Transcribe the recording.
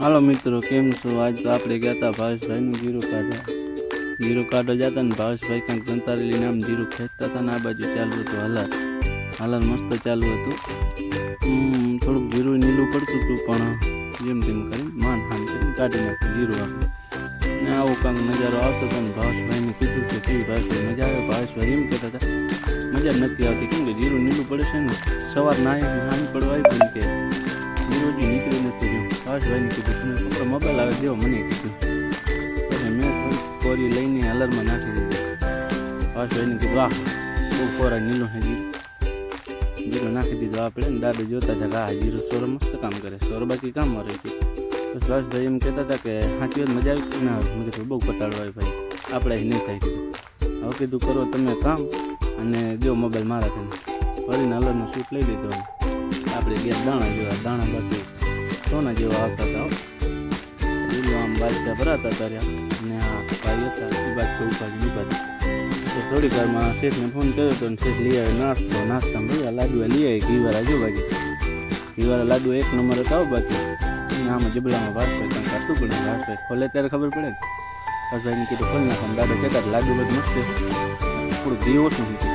હાલો મિત્રો, કેમ છો? આજ તો આપણે ગયા હતા ભાવેશભાઈનું જીરો કાઢવા. જીરું કાઢવા જતા ને ભાવેશભાઈ કંઈક ગંતારી લઈને આમ જીરો ખેંચતા હતા ને આ બાજુ ચાલુ હતું હાલર. હાલર મસ્ત ચાલુ હતું. થોડુંક જીરું નીલું પડતું હતું, પણ જેમ તેમ કરી માન હાન કરીને કાઢી નાખ્યું જીરું આપણે ને આવો કાંક નજારો આવતો હતો ને ભાવેશભાઈને કીધું કે કેવી ભાવેશભાઈ મજા આવે? ભાવેશભાઈ એમ કહેતા હતા મજા નથી આવતી, કેમ કે જીરું નીલું પડે છે ને? સવાર નાય હાન પડવાય પણ કે, જીરું હજી નીકળ્યું નથી જો ભાવેશભાઈને કીધું, તમે મોબાઈલ આવે દેવો, મને કીધું. પછી મેં કોરી લઈને અલરમાં નાખી દીધી. ભાવેશભાઈને કીધું, વાહ, બહુ કોરા નીલું હે જીરું નાખી દીધું આપણે ને જોતા હતા આ જીરું સોર મસ્ત કામ કરે સોર બાકી કામ મારે છે. બસ ભાઈ એમ કહેતા હતા કે સાચી વાત, મજા આવી? ના, મેં કીધું, બહુ કટાળો આવે ભાઈ આપણે નહીં થાય કીધું હવે કીધું, કરો તમે કામ અને જો મોબાઈલ મારા તમે ફરીને અલરનો શૂટ લઈ લીધો. આપણે ગયા દાણા જેવા, દાણા બાકી. સોના જેવા આવતા હતા. હો. આમ બાજતા ભરાતા હતા અને આ ભાઈ હતા, એ બાજુ ઉપાડી ઉપાડી તો થોડીક વારમાં શેઠને ફોન કર્યો હતો અને શેઠ લઈ આવ્યો નાસ્તો. નાસ્તા ભાઈ લાડુ લઈ આવી ઘીવાળા જો બાકી. ઘીવાળા લાડુ એક નંબર હતા બાકી. આમાં જબલામાં ભાષભાઈ કંઈક હતું પણ ભાષભાઈ ખોલે ત્યારે ખબર પડે ને. ભાષભાઈને કીધું, ખોલ નાખો દાદા કહેતા લાડુ બધું મસ્ત. થોડું ઘી ઓછું